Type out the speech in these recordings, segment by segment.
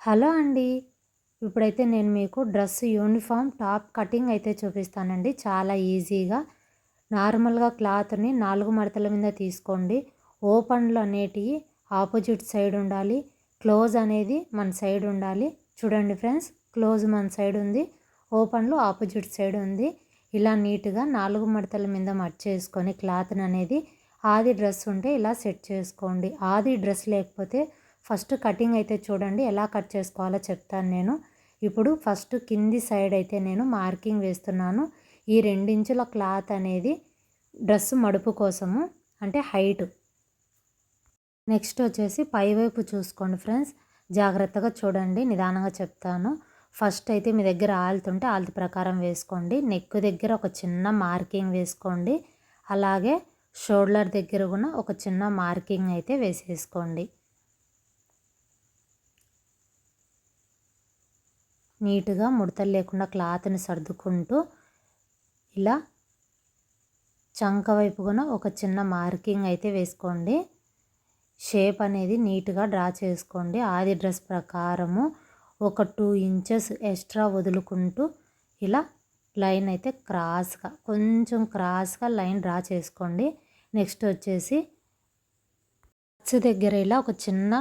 Hello అండి. ఇప్పుడైతే నేను మీకు డ్రెస్ యూనిఫామ్ టాప్ కటింగ్ అయితే చూపిస్తానండి. చాలా ఈజీగా. నార్మల్గా క్లాత్ని నాలుగు మడతల మీద తీసుకోండి. ఓపెన్లు అనేటివి ఆపోజిట్ సైడ్ ఉండాలి. క్లోజ్ అనేది మన సైడ్ ఉండాలి. చూడండి ఫ్రెండ్స్ క్లోజ్ మన సైడ్ ఉంది. ఓపెన్లు ఆపోజిట్ సైడ్ ఉంది. ఇలా నీట్గా నాలుగు మడతల మీద మర్చేసుకొని క్లాత్ని అనేది ఆది డ్రెస్ ఉంటే ఇలా సెట్ చేసుకోండి. ఆది డ్రెస్ లేకపోతే ఫస్ట్ కటింగ్ అయితే చూడండి ఎలా కట్ చేసుకోవాలో చెప్తాను నేను. ఇప్పుడు ఫస్ట్ కింది సైడ్ అయితే నేను మార్కింగ్ వేస్తున్నాను. ఈ రెండించుల క్లాత్ అనేది డ్రెస్ మడుపు కోసము అంటే హైట్. నెక్స్ట్ వచ్చేసి పైవైపు చూసుకోండి ఫ్రెండ్స్. జాగ్రత్తగా చూడండి నిదానంగా చెప్తాను. ఫస్ట్ అయితే మీ దగ్గర ఆలుతుంటే ఆలుతు ప్రకారం వేసుకోండి. నెక్ దగ్గర ఒక చిన్న మార్కింగ్ వేసుకోండి. అలాగే షోల్డర్ దగ్గర కూడా ఒక చిన్న మార్కింగ్ అయితే వేసేసుకోండి. నీట్గా ముడతలు లేకుండా క్లాత్ని సర్దుకుంటూ ఇలా చంక వైపున ఒక చిన్న మార్కింగ్ అయితే వేసుకోండి. షేప్ అనేది నీట్గా డ్రా చేసుకోండి. ఆది డ్రెస్ ప్రకారము ఒక టూ ఇంచెస్ ఎక్స్ట్రా వదులుకుంటూ ఇలా లైన్ అయితే క్రాస్గా కొంచెం క్రాస్గా లైన్ డ్రా చేసుకోండి. నెక్స్ట్ వచ్చేసి దగ్గర ఇలా ఒక చిన్న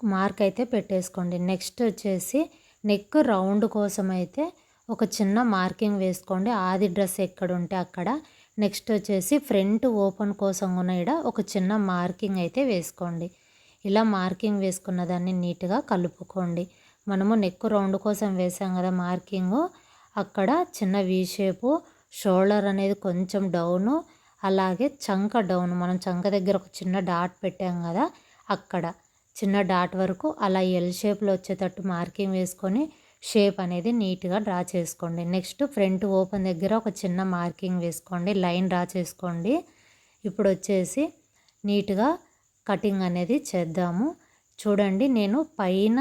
మార్క్ అయితే పెట్టేసుకోండి. నెక్స్ట్ వచ్చేసి నెక్ రౌండ్ కోసం అయితే ఒక చిన్న మార్కింగ్ వేసుకోండి. ఆది డ్రెస్ ఎక్కడ ఉంటే అక్కడ. నెక్స్ట్ వచ్చేసి ఫ్రంట్ ఓపెన్ కోసం కూడా ఒక చిన్న మార్కింగ్ అయితే వేసుకోండి. ఇలా మార్కింగ్ వేసుకున్న దాన్ని నీట్గా కలుపుకోండి. మనము నెక్ రౌండ్ కోసం వేసాం కదా మార్కింగు. అక్కడ చిన్న వీ షేపు షోల్డర్ అనేది కొంచెం డౌను అలాగే చంక డౌన్. మనం చంక దగ్గర ఒక చిన్న డాట్ పెట్టాం కదా అక్కడ. చిన్న డాట్ వరకు అలా ఎల్ షేప్లో వచ్చేటట్టు మార్కింగ్ వేసుకొని షేప్ అనేది నీట్గా డ్రా చేసుకోండి. నెక్స్ట్ ఫ్రంట్ ఓపెన్ దగ్గర ఒక చిన్న మార్కింగ్ వేసుకోండి. లైన్ డ్రా చేసుకోండి. ఇప్పుడు వచ్చేసి నీట్గా కటింగ్ అనేది చేద్దాము. చూడండి నేను పైన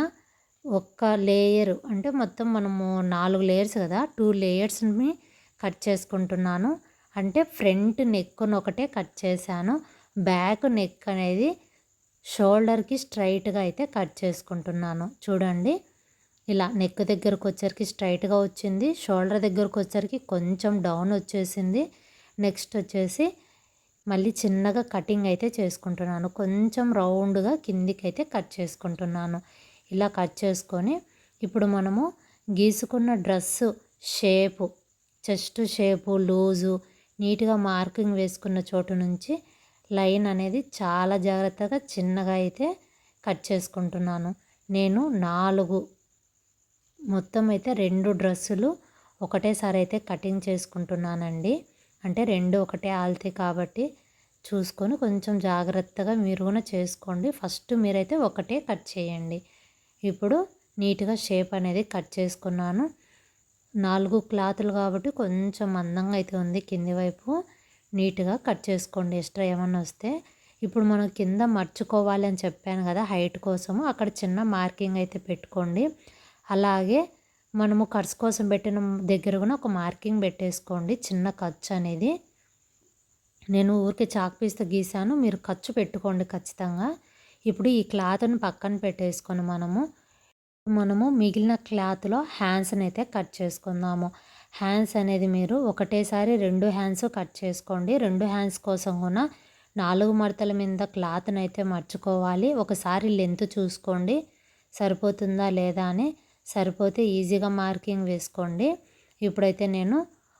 ఒక్క లేయర్ అంటే మొత్తం మనము నాలుగు లేయర్స్ కదా టూ లేయర్స్ని కట్ చేసుకుంటున్నాను. అంటే ఫ్రంట్ నెక్ను ఒకటే కట్ చేశాను. బ్యాక్ నెక్ అనేది షోల్డర్కి స్ట్రైట్గా అయితే కట్ చేసుకుంటున్నాను. చూడండి. ఇలా నెక్ దగ్గరకు వచ్చరికి స్ట్రైట్గా వచ్చింది. షోల్డర్ దగ్గరకు వచ్చరికి కొంచెం డౌన్ వచ్చేసింది. నెక్స్ట్ వచ్చేసి మళ్ళీ చిన్నగా కటింగ్ అయితే చేసుకుంటున్నాను. కొంచెం రౌండ్గా కిందికి అయితే కట్ చేసుకుంటున్నాను. ఇలా కట్ చేసుకొని ఇప్పుడు మనము గీసుకున్న dress shape chest shape loose నీట్గా మార్కింగ్ వేసుకున్న చోటు నుంచి లైన్ అనేది చాలా జాగ్రత్తగా చిన్నగా అయితే కట్ చేసుకుంటున్నాను. నేను నాలుగు మొత్తం అయితే రెండు డ్రెస్సులు ఒకటేసారి అయితే కటింగ్ చేసుకుంటున్నానండి. అంటే రెండు ఒకటే ఆల్తే కాబట్టి చూసుకొని కొంచెం జాగ్రత్తగా మీరు కూడా చేసుకోండి. ఫస్ట్ మీరైతే ఒకటే కట్ చేయండి. ఇప్పుడు నీట్గా షేప్ అనేది కట్ చేసుకున్నాను. నాలుగు క్లాతులు కాబట్టి కొంచెం అందంగా అయితే ఉంది కింది వైపు. నీట్గా కట్ చేసుకోండి. ఎక్స్ట్రా ఏమన్నా వస్తే. ఇప్పుడు మనం కింద మర్చుకోవాలి అని చెప్పాను కదా హైట్ కోసము. అక్కడ చిన్న మార్కింగ్ అయితే పెట్టుకోండి. అలాగే మనము కట్స్ కోసం పెట్టిన దగ్గర కూడా ఒక మార్కింగ్ పెట్టేసుకోండి. చిన్న ఖర్చు అనేది. నేను ఊరికే చాక్ పీస్తో గీసాను. మీరు ఖర్చు పెట్టుకోండి ఖచ్చితంగా. ఇప్పుడు ఈ క్లాత్ని పక్కన పెట్టేసుకొని మనము మనము మిగిలిన క్లాత్లో హ్యాండ్స్ని అయితే కట్ చేసుకుందాము. హ్యాండ్స్ అనేది మీరు ఒకటేసారి రెండు హ్యాండ్స్ కట్ చేసుకోండి. రెండు హ్యాండ్స్ కోసం కూడా నాలుగు మడతల మీద క్లాత్ని అయితే మర్చుకోవాలి. ఒకసారి లెంత్ చూసుకోండి. సరిపోతుందా లేదా అని సరిపోతే ఈజీగా మార్కింగ్ వేసుకోండి. ఇప్పుడైతే నేను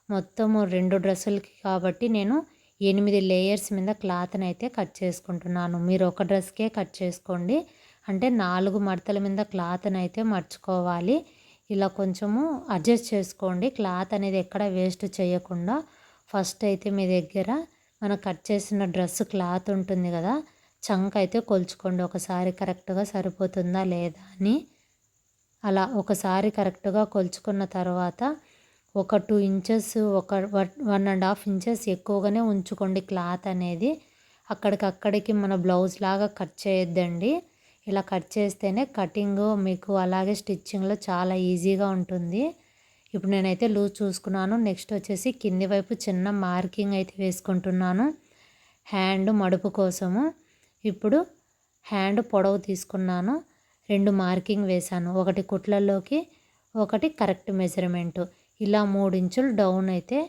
మొత్తము రెండు డ్రెస్సులకి కాబట్టి నేను ఎనిమిది లేయర్స్ మీద క్లాత్ని అయితే కట్ చేసుకుంటున్నాను. మీరు ఒక డ్రెస్కే కట్ చేసుకోండి. అంటే నాలుగు మడతల మీద క్లాత్ని అయితే మర్చుకోవాలి. ఇలా కొంచెము అడ్జస్ట్ చేసుకోండి. క్లాత్ అనేది ఎక్కడ వేస్ట్ చేయకుండా ఫస్ట్ అయితే మీ దగ్గర మనం కట్ చేసిన డ్రెస్ క్లాత్ ఉంటుంది కదా చంక్ అయితే కొలుచుకోండి. ఒకసారి కరెక్ట్గా సరిపోతుందా లేదా అని. అలా ఒకసారి కరెక్ట్గా కొలుచుకున్న తర్వాత ఒక టూ ఇంచెస్ ఒక వన్ అండ్ హాఫ్ ఇంచెస్ ఎక్కువగానే ఉంచుకోండి క్లాత్ అనేది. అక్కడికక్కడికి మన బ్లౌజ్ లాగా కట్ చేయొద్దండి. ఇలా కట్ చేస్తేనే కటింగ్ మీకు అలాగే స్టిచ్చింగ్లో చాలా ఈజీగా ఉంటుంది. ఇప్పుడు నేనైతే లూజ్ చూసుకున్నాను. నెక్స్ట్ వచ్చేసి కింది వైపు చిన్న మార్కింగ్ అయితే వేసుకుంటున్నాను. హ్యాండ్ మడుపు కోసము. ఇప్పుడు హ్యాండ్ పొడవు తీసుకున్నాను. రెండు మార్కింగ్ వేశాను. ఒకటి కుట్లలోకి ఒకటి కరెక్ట్ మెజర్మెంటు. ఇలా మూడు ఇంచులు డౌన్ అయితే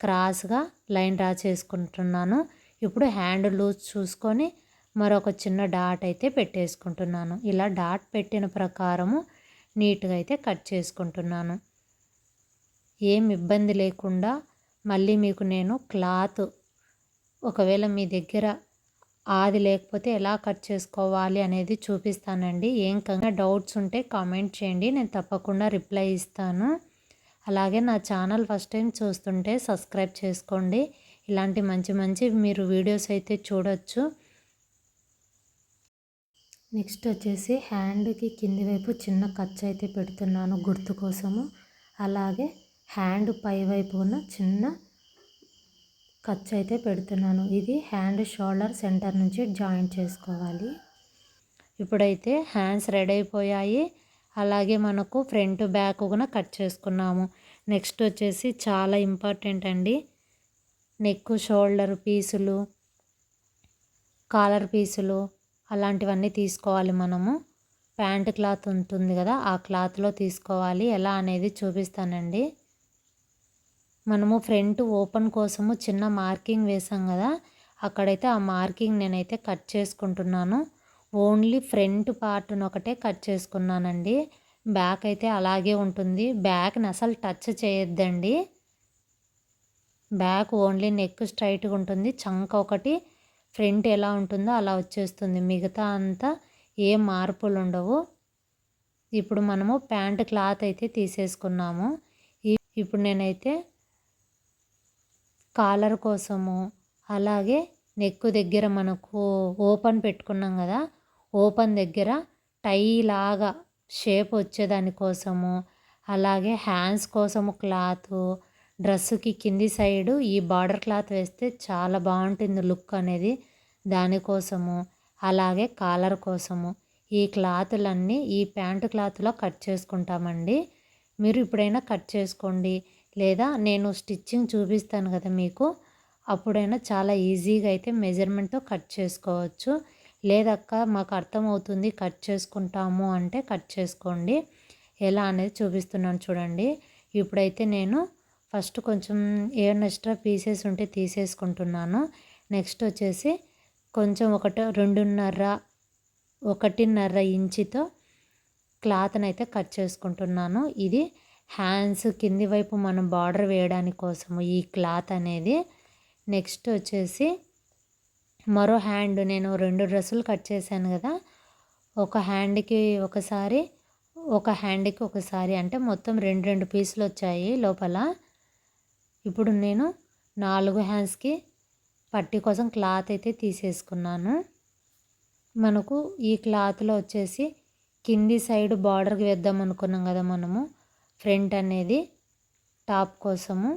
క్రాస్గా లైన్ డ్రా చేసుకుంటున్నాను. ఇప్పుడు హ్యాండ్ లూజ్ చూసుకొని మరొక చిన్న డాట్ అయితే పెట్టేసుకుంటున్నాను. ఇలా డాట్ పెట్టిన ప్రకారము నీట్గా అయితే కట్ చేసుకుంటున్నాను. ఏం ఇబ్బంది లేకుండా మళ్ళీ మీకు నేను క్లాత్ ఒకవేళ మీ దగ్గర ఆది లేకపోతే ఎలా కట్ చేసుకోవాలి అనేది చూపిస్తానండి. ఏం కంగా డౌట్స్ ఉంటే కామెంట్ చేయండి. నేను తప్పకుండా రిప్లై ఇస్తాను. అలాగే నా ఛానల్ ఫస్ట్ టైం చూస్తుంటే సబ్స్క్రైబ్ చేసుకోండి. ఇలాంటి మంచి మంచి మీరు వీడియోస్ అయితే చూడొచ్చు. నెక్స్ట్ వచ్చేసి హ్యాండ్కి కింది వైపు చిన్న ఖర్చు అయితే పెడుతున్నాను గుర్తు కోసము. అలాగే హ్యాండ్ పై వైపు ఉన్న చిన్న ఖర్చు అయితే పెడుతున్నాను. ఇది హ్యాండ్ షోల్డర్ సెంటర్ నుంచి జాయింట్ చేసుకోవాలి. ఇప్పుడైతే హ్యాండ్స్ రెడీ అయిపోయాయి. అలాగే మనకు ఫ్రంట్ బ్యాక్ కూడా కట్ చేసుకున్నాము. నెక్స్ట్ వచ్చేసి చాలా ఇంపార్టెంట్ అండి. నెక్ షోల్డర్ పీసులు కాలర్ పీసులు అలాంటివన్నీ తీసుకోవాలి మనము. ప్యాంట్ క్లాత్ ఉంటుంది కదా ఆ క్లాత్లో తీసుకోవాలి. ఎలా అనేది చూపిస్తానండి. మనము ఫ్రంట్ ఓపెన్ కోసము చిన్న మార్కింగ్ వేసాం కదా అక్కడైతే ఆ మార్కింగ్ నేనైతే కట్ చేసుకుంటున్నాను. ఓన్లీ ఫ్రంట్ పార్ట్ను ఒకటే కట్ చేసుకున్నానండి. బ్యాక్ అయితే అలాగే ఉంటుంది. బ్యాక్ని అసలు టచ్ చేయొద్దండి. బ్యాక్ ఓన్లీ నెక్ స్ట్రైట్గా ఉంటుంది. చంక ఒకటి ఫ్రంట్ ఎలా ఉంటుందో అలా వచ్చేస్తుంది. మిగతా అంతా ఏ మార్పులు ఉండవు ఇప్పుడు మనము ప్యాంట్ క్లాత్ అయితే తీసేసుకున్నాము. ఇప్పుడు నేనైతే కాలర్ కోసము అలాగే నెక్ దగ్గర మనకు ఓపెన్ పెట్టుకున్నాం కదా ఓపెన్ దగ్గర టై లాగా షేప్ వచ్చేదాని కోసము అలాగే హ్యాండ్స్ కోసము క్లాత్ డ్రెస్సుకి కింది సైడు ఈ బార్డర్ క్లాత్ వేస్తే చాలా బాగుంటుంది లుక్ అనేది. దానికోసము అలాగే కాలర్ కోసము ఈ క్లాతులన్నీ ఈ ప్యాంటు క్లాత్లో కట్ చేసుకుంటామండి. మీరు ఇప్పుడైనా కట్ చేసుకోండి లేదా నేను స్టిచ్చింగ్ చూపిస్తాను కదా మీకు అప్పుడైనా చాలా ఈజీగా అయితే మెజర్మెంట్తో కట్ చేసుకోవచ్చు. లేదక్క మాకు అర్థమవుతుంది కట్ చేసుకుంటాము అంటే కట్ చేసుకోండి. ఎలా అనేది చూపిస్తున్నాను చూడండి. ఇప్పుడైతే నేను ఫస్ట్ కొంచెం ఏమైనా ఎక్స్ట్రా పీసెస్ ఉంటే తీసేసుకుంటున్నాను. నెక్స్ట్ వచ్చేసి కొంచెం ఒకటి రెండున్నర ఒకటిన్నర ఇంచుతో క్లాత్ని అయితే కట్ చేసుకుంటున్నాను. ఇది హ్యాండ్స్ కింది వైపు మనం బార్డర్ వేయడానికి కోసము ఈ క్లాత్ అనేది. నెక్స్ట్ వచ్చేసి మరో హ్యాండ్ నేను రెండు డ్రెస్సులు కట్ చేశాను కదా. ఒక హ్యాండ్కి ఒకసారి ఒక హ్యాండ్కి ఒకసారి అంటే మొత్తం రెండు రెండు పీసులు వచ్చాయి లోపల. ఇప్పుడు నేను నాలుగు హ్యాండ్స్కి పట్టి కోసం క్లాత్ అయితే తీసేసుకున్నాను. మనకు ఈ క్లాత్లో వచ్చేసి కింది సైడ్ బార్డర్కి వేద్దాం అనుకున్నాం కదా మనము. ఫ్రంట్ అనేది టాప్ కోసము.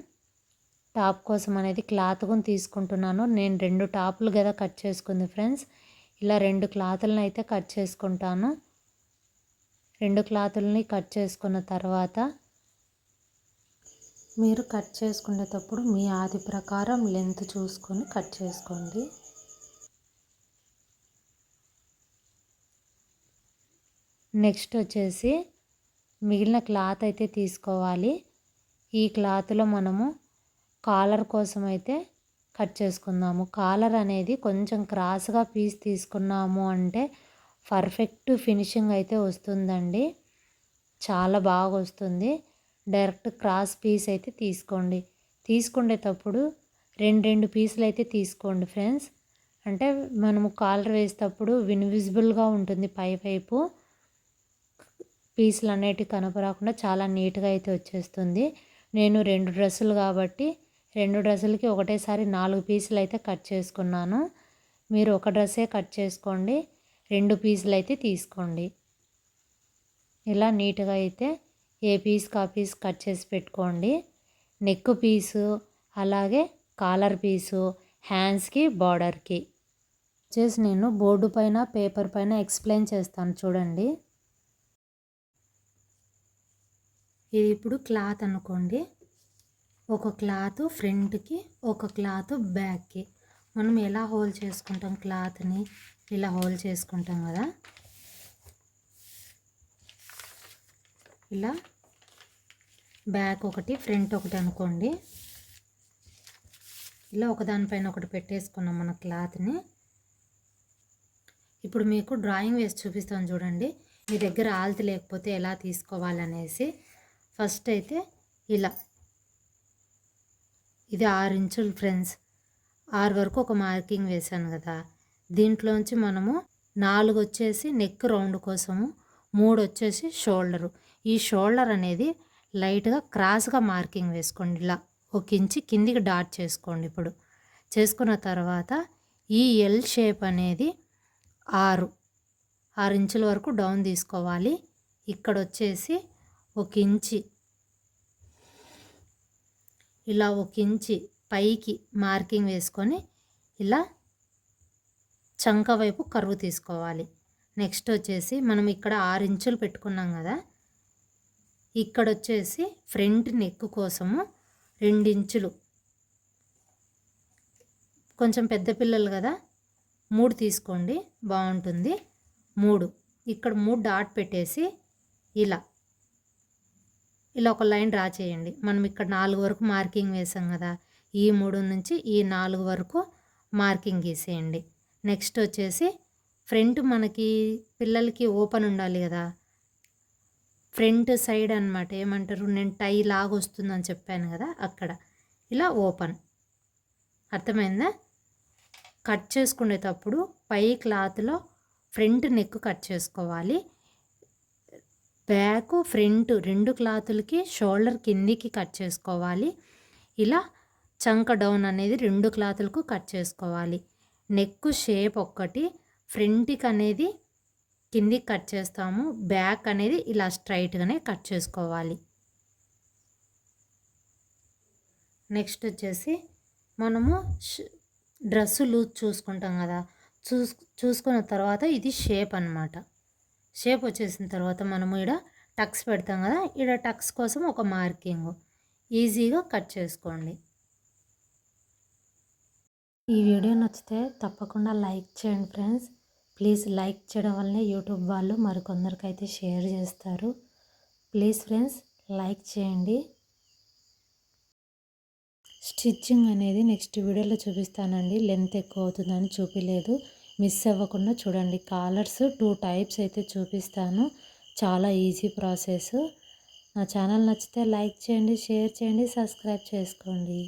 టాప్ కోసం అనేది క్లాత్ కొని తీసుకుంటున్నాను. నేను రెండు టాపులు కదా కట్ చేసుకుంది ఫ్రెండ్స్. ఇలా రెండు క్లాతులను అయితే కట్ చేసుకుంటాను. రెండు క్లాతులని కట్ చేసుకున్న తర్వాత మీరు కట్ చేసుకునేటప్పుడు మీ ఆది ప్రకారం లెంత్ చూసుకొని కట్ చేసుకోండి. నెక్స్ట్ వచ్చేసి మిగిలిన క్లాత్ అయితే తీసుకోవాలి. ఈ క్లాత్లో మనము కాలర్ కోసం అయితే కట్ చేసుకుందాము. కాలర్ అనేది కొంచెం క్రాస్గా పీస్ తీసుకున్నాము అంటే పర్ఫెక్ట్ ఫినిషింగ్ అయితే వస్తుందండి. చాలా బాగా వస్తుంది. డైరెక్ట్ క్రాస్ పీస్ అయితే తీసుకోండి. తీసుకునేటప్పుడు రెండు రెండు పీసులు అయితే తీసుకోండి ఫ్రెండ్స్. అంటే మనము కాలర్ వేసేటప్పుడు విన్విజిబుల్గా ఉంటుంది పై వైపు. పీసులు అనేటివి కనపరాకుండా చాలా నీట్గా అయితే వచ్చేస్తుంది. నేను రెండు డ్రెస్సులు కాబట్టి రెండు డ్రెస్సులకి ఒకటేసారి నాలుగు పీసులు అయితే కట్ చేసుకున్నాను. మీరు ఒక డ్రెస్సే కట్ చేసుకోండి. రెండు పీసులు అయితే తీసుకోండి. ఇలా నీట్గా అయితే ఏ పీస్ కా పీస్ కట్ చేసి పెట్టుకోండి. నెక్ పీసు అలాగే కాలర్ పీసు హ్యాండ్స్కి బార్డర్కి చేసి నేను బోర్డు పైన పేపర్ పైన ఎక్స్ప్లెయిన్ చేస్తాను చూడండి. ఇది ఇప్పుడు క్లాత్ అనుకోండి. ఒక క్లాత్ ఫ్రంట్కి ఒక క్లాత్ బ్యాక్కి మనం ఎలా హోల్ చేసుకుంటాం క్లాత్ని ఇలా హోల్ చేసుకుంటాం కదా. ఇలా బ్యాక్ ఒకటి ఫ్రంట్ ఒకటి అనుకోండి. ఇలా ఒకదానిపైన ఒకటి పెట్టేసుకున్నాం మన క్లాత్ని. ఇప్పుడు మీకు డ్రాయింగ్ వేసి చూపిస్తాను చూడండి. మీ దగ్గర ఆల్తి లేకపోతే ఎలా తీసుకోవాలనేసి. ఫస్ట్ అయితే ఇలా. ఇది ఆరు ఇంచులు ఫ్రెండ్స్. ఆరు వరకు ఒక మార్కింగ్ వేశాను కదా. దీంట్లోంచి మనము నాలుగు వచ్చేసి నెక్ రౌండ్ కోసము మూడు వచ్చేసి షోల్డరు. ఈ షోల్డర్ అనేది లైట్గా క్రాస్గా మార్కింగ్ వేసుకోండి. ఇలా ఒక ఇంచి కిందికి డాట్ చేసుకోండి ఇప్పుడు. చేసుకున్న తర్వాత ఈ ఎల్ షేప్ అనేది ఆరు. ఆరు ఇంచుల వరకు డౌన్ తీసుకోవాలి. ఇక్కడ వచ్చేసి ఒక ఇంచి. ఇలా ఒక ఇంచి పైకి మార్కింగ్ వేసుకొని ఇలా చంక వైపు కరువు తీసుకోవాలి. నెక్స్ట్ వచ్చేసి మనం ఇక్కడ ఆరు ఇంచులు పెట్టుకున్నాం కదా ఇక్కడ వచ్చేసి ఫ్రంట్ నెక్ కోసము రెండించులు. కొంచెం పెద్ద పిల్లలు కదా మూడు తీసుకోండి బాగుంటుంది. మూడు. ఇక్కడ మూడు డాట్ పెట్టేసి ఇలా. ఇలా ఒక లైన్ డ్రా చేయండి. మనం ఇక్కడ నాలుగు వరకు మార్కింగ్ వేసాం కదా ఈ మూడు నుంచి ఈ నాలుగు వరకు మార్కింగ్ గీసేయండి. నెక్స్ట్ వచ్చేసి ఫ్రంట్ మనకి పిల్లలకి ఓపెన్ ఉండాలి కదా ఫ్రంట్ సైడ్ అనమాట ఏమంటారు? నేను టై లాగా వస్తుందని చెప్పాను కదా అక్కడ. ఇలా ఓపెన్. అర్థమైందా? కట్ చేసుకునేటప్పుడు పై క్లాత్లో ఫ్రంట్ నెక్ కట్ చేసుకోవాలి. బ్యాక్ ఫ్రంట్ రెండు క్లాతులకి షోల్డర్ కిందికి కట్ చేసుకోవాలి. ఇలా చంక డౌన్ అనేది రెండు క్లాతులకు కట్ చేసుకోవాలి. నెక్ షేప్ ఒక్కటి ఫ్రంట్కి అనేది కిందికి కట్ చేస్తాము. బ్యాక్ అనేది ఇలా స్ట్రైట్గానే కట్ చేసుకోవాలి. నెక్స్ట్ వచ్చేసి మనము డ్రెస్సు లూజ్ చూసుకుంటాం కదా. చూస్ చూసుకున్న తర్వాత ఇది షేప్ అనమాట షేప్ వచ్చేసిన తర్వాత మనము ఇక్కడ టక్స్ పెడతాం కదా. ఇక్కడ టక్స్ కోసం ఒక మార్కింగ్. ఈజీగా కట్ చేసుకోండి. ఈ వీడియో నచ్చితే తప్పకుండా లైక్ చేయండి ఫ్రెండ్స్. ప్లీజ్ లైక్ చేయడం వల్లనే యూట్యూబ్ వాళ్ళు మరికొందరికైతే షేర్ చేస్తారు. ప్లీజ్ ఫ్రెండ్స్ లైక్ చేయండి. స్టిచ్చింగ్ అనేది నెక్స్ట్ వీడియోలో చూపిస్తానండి. లెంత్ ఎక్కువ అవుతుందని చూపిలేదు. మిస్ అవ్వకుండా చూడండి. కాలర్స్ టూ టైప్స్ అయితే చూపిస్తాను. చాలా ఈజీ ప్రాసెస్. నా ఛానల్ నచ్చితే లైక్ చేయండి షేర్ చేయండి సబ్స్క్రైబ్ చేసుకోండి.